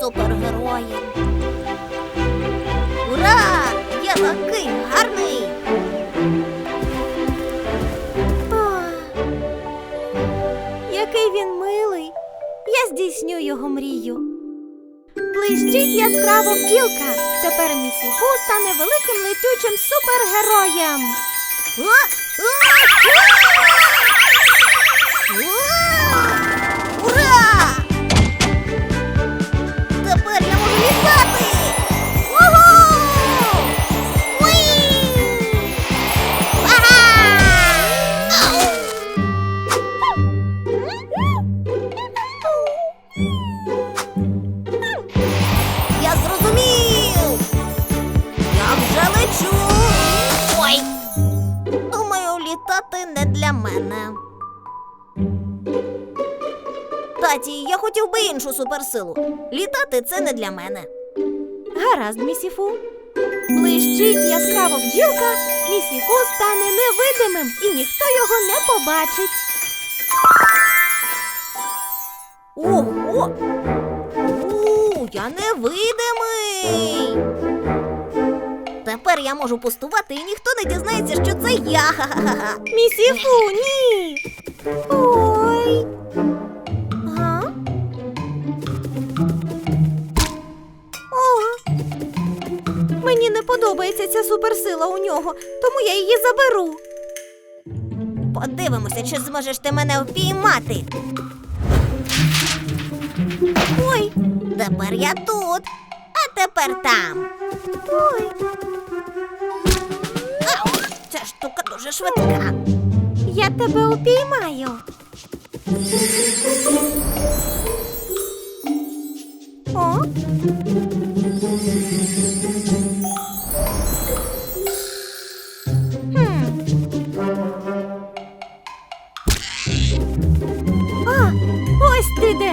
супергероєм. Ура! Я такий гарний! Який він милий. Я здійсню його мрію. Блищить яскраво бджілка. Тепер місіфу стане великим летючим супергероєм. Ура! Не для мене. Таті, я хотів би іншу суперсилу. Літати це не для мене. Гаразд, місіфу. Блищить яскраво бджілка, місіфу стане невидимим і ніхто його не побачить. Ого! У, я невидимий. Тепер я можу пустувати, і ніхто не дізнається, що це я. Місіфу, ні. Ой. Га? О. Мені не подобається ця суперсила у нього, тому я її заберу. Подивимося, чи зможеш ти мене впіймати. Ой, тепер я тут, а тепер там. Ой. Дуже швидка. Я тебе упіймаю. О? А, ось ти.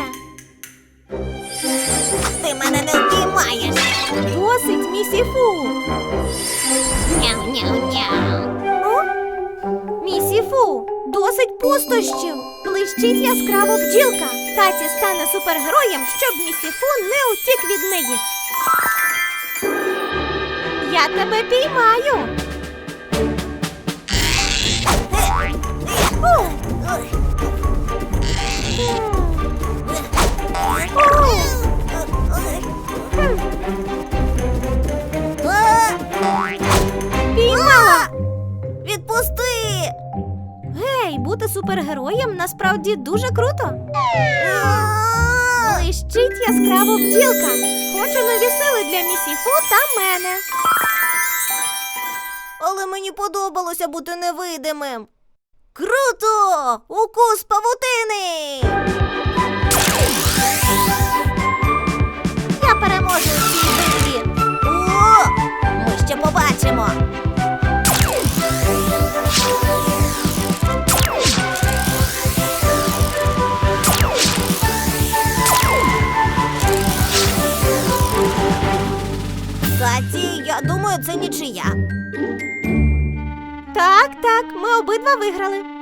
Ти мене не впіймаєш. Місіфу. Місіфу, пустощів. Блищить яскраво бджілка. Таті стане супергероєм, щоб місіфу не утік від неї. Я тебе піймаю. Піймала! Супергероєм насправді дуже круто. Блищить яскраво бділка. Хочу нові сили для місіфу та мене. Але мені подобалося бути невидимим. Круто! Укус павутини! Це нічия. Так, так, ми обидва виграли.